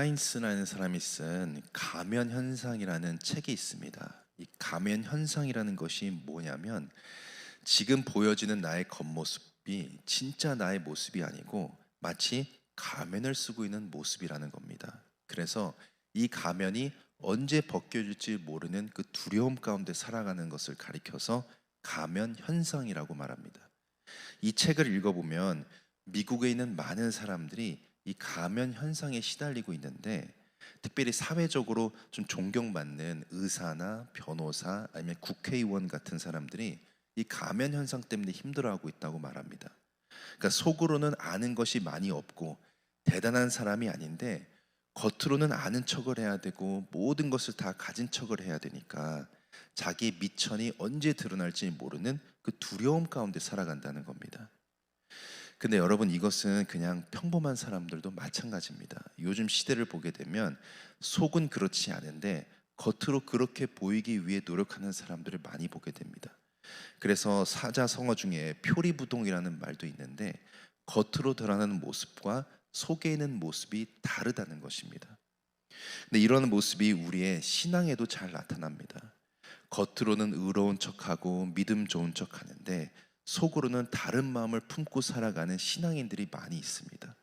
프라인스라는 사람이 쓴 가면 현상이라는 책이 있습니다. 이 가면 현상이라는 것이 뭐냐면 지금 보여지는 나의 겉모습이 진짜 나의 모습이 아니고 마치 가면을 쓰고 있는 모습이라는 겁니다. 그래서 이 가면이 언제 벗겨질지 모르는 그 두려움 가운데 살아가는 것을 가리켜서 가면 현상이라고 말합니다. 이 책을 읽어보면 미국에 있는 많은 사람들이 이 가면 현상에 시달리고 있는데 특별히 사회적으로 좀 존경받는 의사나 변호사 아니면 국회의원 같은 사람들이 이 가면 현상 때문에 힘들어하고 있다고 말합니다. 그러니까 속으로는 아는 것이 많이 없고 대단한 사람이 아닌데 겉으로는 아는 척을 해야 되고 모든 것을 다 가진 척을 해야 되니까 자기의 미천이 언제 드러날지 모르는 그 두려움 가운데 살아간다는 겁니다. 근데 여러분 이것은 그냥 평범한 사람들도 마찬가지입니다. 요즘 시대를 보게 되면 속은 그렇지 않은데 겉으로 그렇게 보이기 위해 노력하는 사람들을 많이 보게 됩니다. 그래서 사자성어 중에 표리부동이라는 말도 있는데 겉으로 드러나는 모습과 속에 있는 모습이 다르다는 것입니다. 근데 이런 모습이 우리의 신앙에도 잘 나타납니다. 겉으로는 의로운 척하고 믿음 좋은 척하는데 속으로는 다른 마음을 품고 살아가는 신앙인들이 많이 있습니다.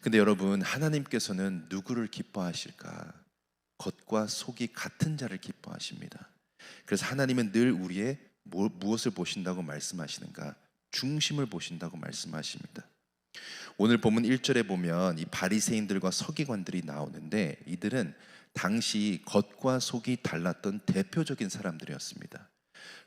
근데 여러분 하나님께서는 누구를 기뻐하실까? 겉과 속이 같은 자를 기뻐하십니다. 그래서 하나님은 늘 우리의 무- 무엇을 보신다고 말씀하시는가? 중심을 보신다고 말씀하십니다. 오늘 본문 1절에 보면 이 바리새인들과 서기관들이 나오는데 이들은 당시 겉과 속이 달랐던 대표적인 사람들이었습니다.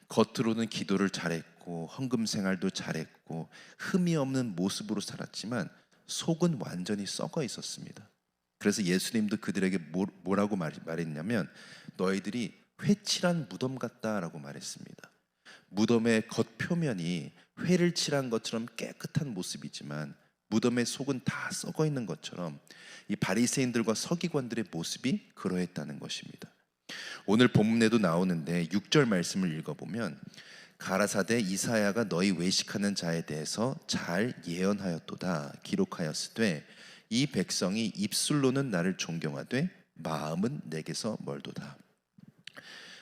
겉으로는 기도를 잘했고 헌금 생활도 잘했고 흠이 없는 모습으로 살았지만 속은 완전히 썩어 있었습니다. 그래서 예수님도 그들에게 뭐- 뭐라고 말- 말했냐면 너희들이 회칠한 무덤 같다라고 말했습니다. 무덤의 겉표면이 회를 칠한 것처럼 깨끗한 모습이지만 무덤의 속은 다 썩어 있는 것처럼 이 바리새인들과 서기관들의 모습이 그러했다는 것입니다. 오늘 본문에도 나오는데 6절 말씀을 읽어보면 가라사대 이사야가 너희 외식하는 자에 대해서 잘 예언하였도다 기록하였으되 이 백성이 입술로는 나를 존경하되 마음은 내게서 멀도다.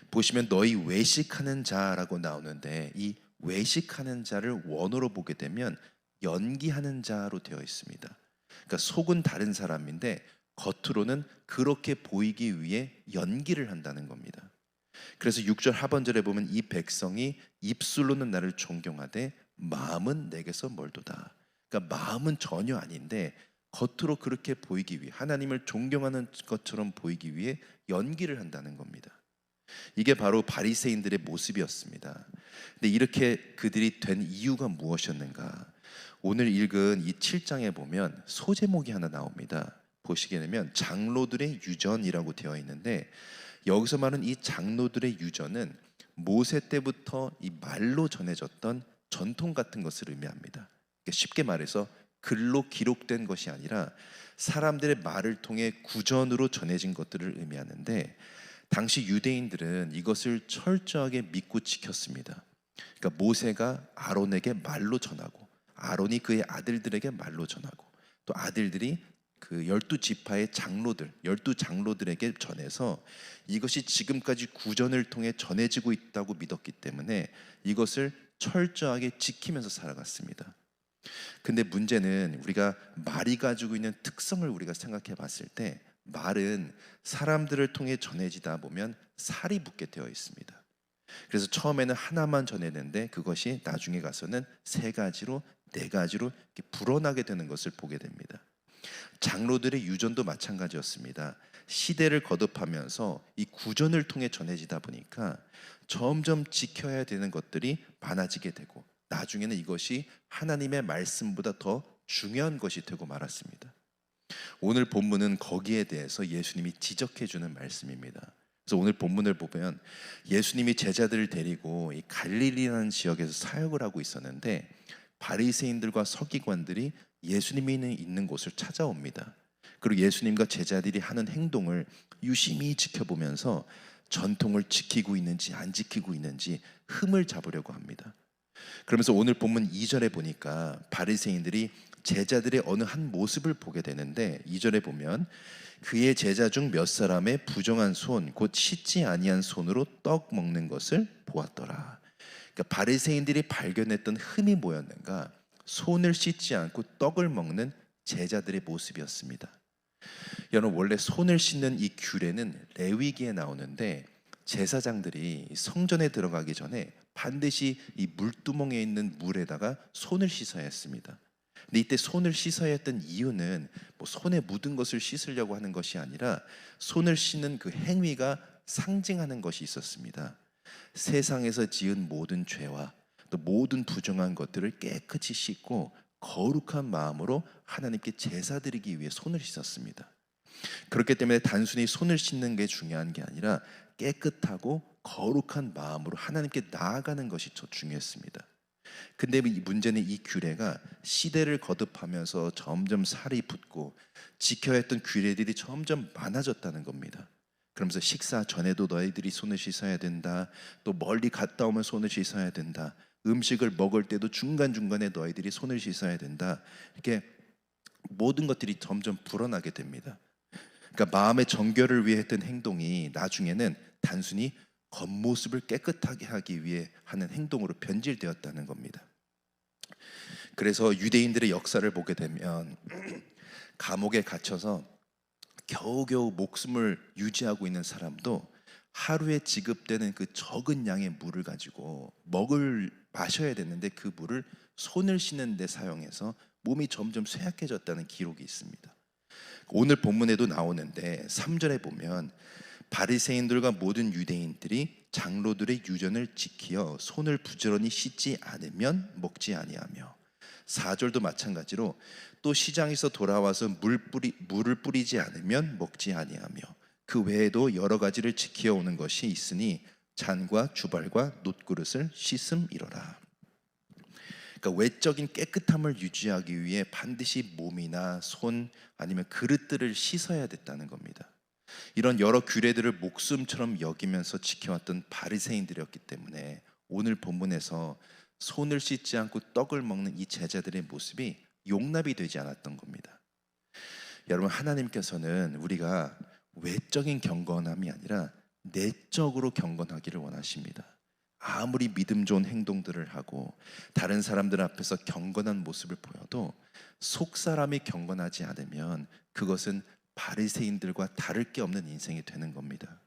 보시면 너희 외식하는 자라고 나오는데 이 외식하는 자를 원어로 보게 되면 연기하는 자로 되어 있습니다. 그러니까 속은 다른 사람인데 겉으로는 그렇게 보이기 위해 연기를 한다는 겁니다. 그래서 6절 하반절에 보면 이 백성이 입술로는 나를 존경하되 마음은 내게서 멀도다. 그러니까 마음은 전혀 아닌데 겉으로 그렇게 보이기 위해 하나님을 존경하는 것처럼 보이기 위해 연기를 한다는 겁니다. 이게 바로 바리새인들의 모습이었습니다. 근데 이렇게 그들이 된 이유가 무엇이었는가? 오늘 읽은 이 7장에 보면 소제목이 하나 나옵니다. 보시게 되면 장로들의 유전이라고 되어 있는데 여기서 말하는 이 장로들의 유전은 모세 때부터 이 말로 전해졌던 전통 같은 것을 의미합니다. 그러니까 쉽게 말해서 글로 기록된 것이 아니라 사람들의 말을 통해 구전으로 전해진 것들을 의미하는데 당시 유대인들은 이것을 철저하게 믿고 지켰습니다. 그러니까 모세가 아론에게 말로 전하고 아론이 그의 아들들에게 말로 전하고 또 아들들이 그 열두 지파의 장로들, 열두 장로들에게 전해서 이것이 지금까지 구전을 통해 전해지고 있다고 믿었기 때문에 이것을 철저하게 지키면서 살아갔습니다. 근데 문제는 우리가 말이 가지고 있는 특성을 우리가 생각해 봤을 때 말은 사람들을 통해 전해지다 보면 살이 붙게 되어 있습니다. 그래서 처음에는 하나만 전해는데 그것이 나중에 가서는 세 가지로 네 가지로 불어나게 되는 것을 보게 됩니다. 장로들의 유전도 마찬가지였습니다. 시대를 거듭하면서 이 구전을 통해 전해지다 보니까 점점 지켜야 되는 것들이 많아지게 되고 나중에는 이것이 하나님의 말씀보다 더 중요한 것이 되고 말았습니다. 오늘 본문은 거기에 대해서 예수님이 지적해 주는 말씀입니다. 그래서 오늘 본문을 보면 예수님이 제자들을 데리고 이 갈릴리라는 지역에서 사역을 하고 있었는데 바리새인들과 서기관들이 예수님이 있는 곳을 찾아옵니다. 그리고 예수님과 제자들이 하는 행동을 유심히 지켜보면서 전통을 지키고 있는지 안 지키고 있는지 흠을 잡으려고 합니다. 그러면서 오늘 본문 2절에 보니까 바리새인들이 제자들의 어느 한 모습을 보게 되는데 2절에 보면 그의 제자 중 몇 사람의 부정한 손 곧 씻지 아니한 손으로 떡 먹는 것을 보았더라. 그러니까 바리새인들이 발견했던 흠이 뭐였는가? 손을 씻지 않고 떡을 먹는 제자들의 모습이었습니다. 여러분 원래 손을 씻는 이 규례는 레위기에 나오는데 제사장들이 성전에 들어가기 전에 반드시 이 물두멍에 있는 물에다가 손을 씻어야 했습니다. 근데 이때 손을 씻어야 했던 이유는 뭐 손에 묻은 것을 씻으려고 하는 것이 아니라 손을 씻는 그 행위가 상징하는 것이 있었습니다. 세상에서 지은 모든 죄와 또 모든 부정한 것들을 깨끗이 씻고 거룩한 마음으로 하나님께 제사 드리기 위해 손을 씻었습니다. 그렇기 때문에 단순히 손을 씻는 게 중요한 게 아니라 깨끗하고 거룩한 마음으로 하나님께 나아가는 것이 더 중요했습니다. 근데 이 문제는 이 규례가 시대를 거듭하면서 점점 살이 붙고 지켜야 했던 규례들이 점점 많아졌다는 겁니다. 그러면서 식사 전에도 너희들이 손을 씻어야 된다. 또 멀리 갔다 오면 손을 씻어야 된다. 음식을 먹을 때도 중간중간에 너희들이 손을 씻어야 된다. 이렇게 모든 것들이 점점 불어나게 됩니다. 그러니까 마음의 정결을 위해 했던 행동이 나중에는 단순히 겉모습을 깨끗하게 하기 위해 하는 행동으로 변질되었다는 겁니다. 그래서 유대인들의 역사를 보게 되면 감옥에 갇혀서 겨우겨우 목숨을 유지하고 있는 사람도 하루에 지급되는 그 적은 양의 물을 가지고 먹을 마셔야 되는데 그 물을 손을 씻는 데 사용해서 몸이 점점 쇠약해졌다는 기록이 있습니다. 오늘 본문에도 나오는데 3절에 보면 바리새인들과 모든 유대인들이 장로들의 유전을 지키어 손을 부지런히 씻지 않으면 먹지 아니하며 4절도 마찬가지로 또 시장에서 돌아와서 물 뿌리, 물을 뿌리지 않으면 먹지 아니하며 그 외에도 여러 가지를 지키어 오는 것이 있으니 잔과 주발과 놋그릇을 씻음이로라. 그러니까 외적인 깨끗함을 유지하기 위해 반드시 몸이나 손 아니면 그릇들을 씻어야 됐다는 겁니다. 이런 여러 규례들을 목숨처럼 여기면서 지켜왔던 바리새인들이었기 때문에 오늘 본문에서 손을 씻지 않고 떡을 먹는 이 제자들의 모습이 용납이 되지 않았던 겁니다. 여러분 하나님께서는 우리가 외적인 경건함이 아니라 내적으로 경건하기를 원하십니다. 아무리 믿음 좋은 행동들을 하고 다른 사람들 앞에서 경건한 모습을 보여도 속 사람이 경건하지 않으면 그것은 바리새인들과 다를 게 없는 인생이 되는 겁니다.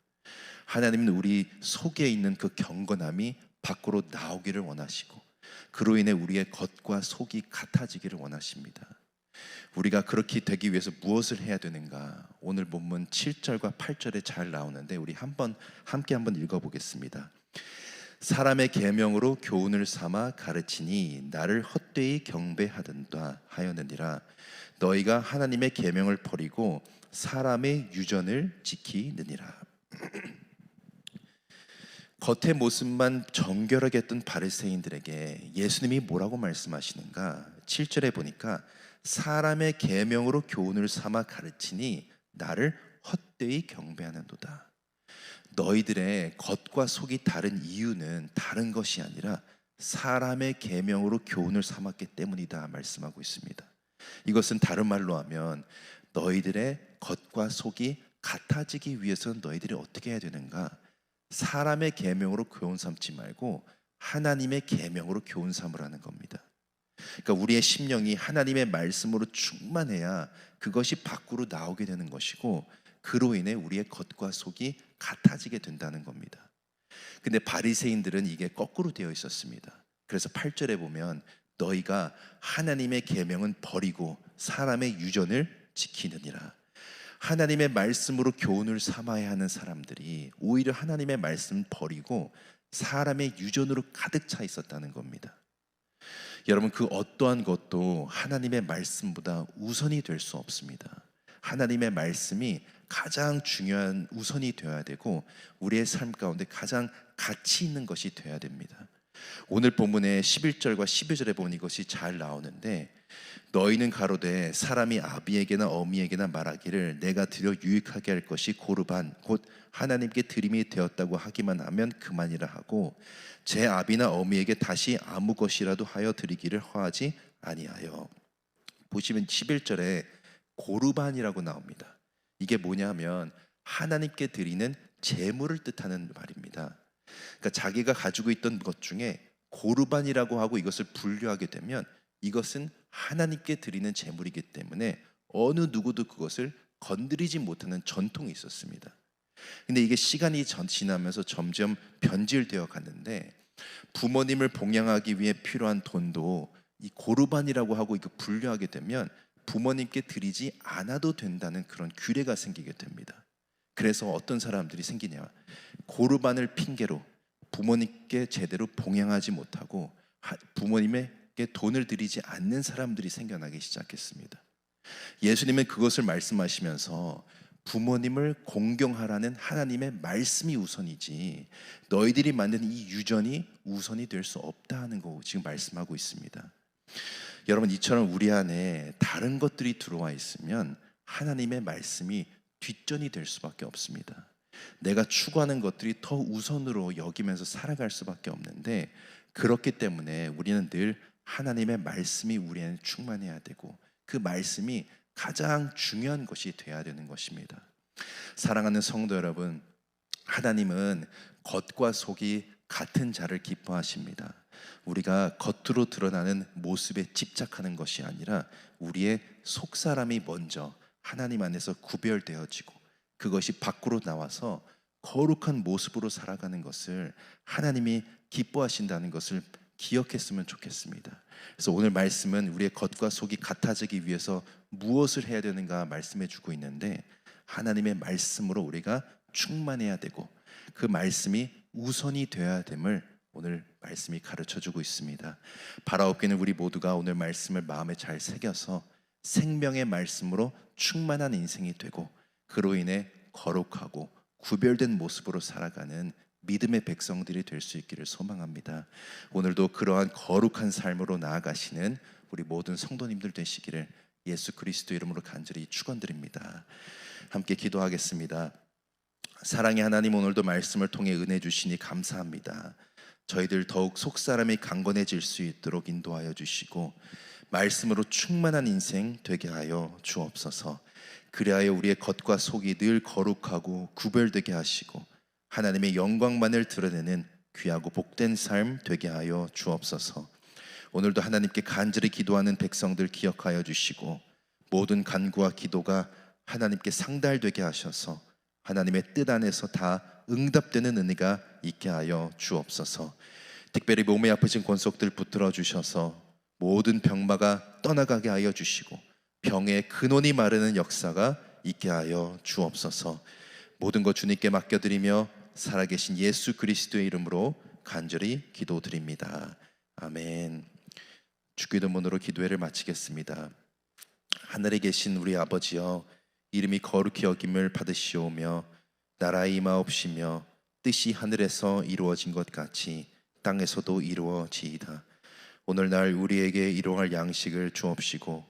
하나님은 우리 속에 있는 그 경건함이 밖으로 나오기를 원하시고 그로 인해 우리의 겉과 속이 같아지기를 원하십니다. 우리가 그렇게 되기 위해서 무엇을 해야 되는가? 오늘 본문 7절과 8절에 잘 나오는데 우리 한번 함께 한번 읽어 보겠습니다. 사람의 계명으로 교훈을 삼아 가르치니 나를 헛되이 경배하던다 하였느니라 너희가 하나님의 계명을 버리고 사람의 유전을 지키느니라 겉의 모습만 정결하게 했던 바리새인들에게 예수님이 뭐라고 말씀하시는가? 7절에 보니까 사람의 계명으로 교훈을 삼아 가르치니 나를 헛되이 경배하는도다. 너희들의 겉과 속이 다른 이유는 다른 것이 아니라 사람의 계명으로 교훈을 삼았기 때문이다 말씀하고 있습니다. 이것은 다른 말로 하면 너희들의 겉과 속이 같아지기 위해서는 너희들이 어떻게 해야 되는가? 사람의 계명으로 교훈 삼지 말고 하나님의 계명으로 교훈 삼으라는 겁니다. 그러니까 우리의 심령이 하나님의 말씀으로 충만해야 그것이 밖으로 나오게 되는 것이고 그로 인해 우리의 겉과 속이 같아지게 된다는 겁니다. 근데 바리새인들은 이게 거꾸로 되어 있었습니다. 그래서 8절에 보면 너희가 하나님의 계명은 버리고 사람의 유전을 지키느니라. 하나님의 말씀으로 교훈을 삼아야 하는 사람들이 오히려 하나님의 말씀 버리고 사람의 유전으로 가득 차 있었다는 겁니다. 여러분 그 어떠한 것도 하나님의 말씀보다 우선이 될 수 없습니다. 하나님의 말씀이 가장 중요한 우선이 되어야 되고 우리의 삶 가운데 가장 가치 있는 것이 되어야 됩니다. 오늘 본문의 11절과 12절에 보면 이것이 잘 나오는데 너희는 가로되 사람이 아비에게나 어미에게나 말하기를 내가 드려 유익하게 할 것이 고르반 곧 하나님께 드림이 되었다고 하기만 하면 그만이라 하고 제 아비나 어미에게 다시 아무 것이라도 하여 드리기를 허하지 아니하여 보시면 11절에 고르반이라고 나옵니다. 이게 뭐냐면 하나님께 드리는 제물을 뜻하는 말입니다. 그러니까 자기가 가지고 있던 것 중에 고르반이라고 하고 이것을 분류하게 되면 이것은 하나님께 드리는 제물이기 때문에 어느 누구도 그것을 건드리지 못하는 전통이 있었습니다. 근데 이게 시간이 전- 지나면서 점점 변질되어 갔는데 부모님을 봉양하기 위해 필요한 돈도 이 고르반이라고 하고 이거 분류하게 되면 부모님께 드리지 않아도 된다는 그런 규례가 생기게 됩니다. 그래서 어떤 사람들이 생기냐 고르반을 핑계로 부모님께 제대로 봉양하지 못하고 하- 부모님에게 돈을 드리지 않는 사람들이 생겨나기 시작했습니다. 예수님은 그것을 말씀하시면서 부모님을 공경하라는 하나님의 말씀이 우선이지 너희들이 만든 이 유전이 우선이 될 수 없다 하는 거 지금 말씀하고 있습니다. 여러분 이처럼 우리 안에 다른 것들이 들어와 있으면 하나님의 말씀이 뒷전이 될 수밖에 없습니다. 내가 추구하는 것들이 더 우선으로 여기면서 살아갈 수밖에 없는데 그렇기 때문에 우리는 늘 하나님의 말씀이 우리에는 충만해야 되고 그 말씀이 가장 중요한 것이 돼야 되는 것입니다. 사랑하는 성도 여러분, 하나님은 겉과 속이 같은 자를 기뻐하십니다. 우리가 겉으로 드러나는 모습에 집착하는 것이 아니라 우리의 속 사람이 먼저 하나님 안에서 구별되어지고 그것이 밖으로 나와서 거룩한 모습으로 살아가는 것을 하나님이 기뻐하신다는 것을 기억했으면 좋겠습니다. 그래서 오늘 말씀은 우리의 겉과 속이 같아지기 위해서 무엇을 해야 되는가 말씀해 주고 있는데 하나님의 말씀으로 우리가 충만해야 되고 그 말씀이 우선이 되어야 됨을 오늘 말씀이 가르쳐 주고 있습니다. 바라옵기는 우리 모두가 오늘 말씀을 마음에 잘 새겨서 생명의 말씀으로 충만한 인생이 되고 그로 인해 거룩하고 구별된 모습으로 살아가는 믿음의 백성들이 될 수 있기를 소망합니다. 오늘도 그러한 거룩한 삶으로 나아가시는 우리 모든 성도님들 되시기를 예수 그리스도 이름으로 간절히 축원드립니다. 함께 기도하겠습니다. 사랑의 하나님 오늘도 말씀을 통해 은혜 주시니 감사합니다. 저희들 더욱 속사람이 강건해질 수 있도록 인도하여 주시고 말씀으로 충만한 인생 되게 하여 주옵소서. 그리하여 우리의 겉과 속이 늘 거룩하고 구별되게 하시고 하나님의 영광만을 드러내는 귀하고 복된 삶 되게 하여 주옵소서. 오늘도 하나님께 간절히 기도하는 백성들 기억하여 주시고 모든 간구와 기도가 하나님께 상달되게 하셔서 하나님의 뜻 안에서 다 응답되는 은혜가 있게 하여 주옵소서. 특별히 몸에 아프신 권속들 붙들어 주셔서 모든 병마가 떠나가게 하여 주시고 병의 근원이 마르는 역사가 있게 하여 주옵소서. 모든 것 주님께 맡겨드리며 살아계신 예수 그리스도의 이름으로 간절히 기도드립니다. 아멘. 주기도문으로 기도회를 마치겠습니다. 하늘에 계신 우리 아버지여 이름이 거룩히 여김을 받으시오며 나라의 임하옵시며 뜻이 하늘에서 이루어진 것 같이 땅에서도 이루어지이다. 오늘날 우리에게 일용할 양식을 주옵시고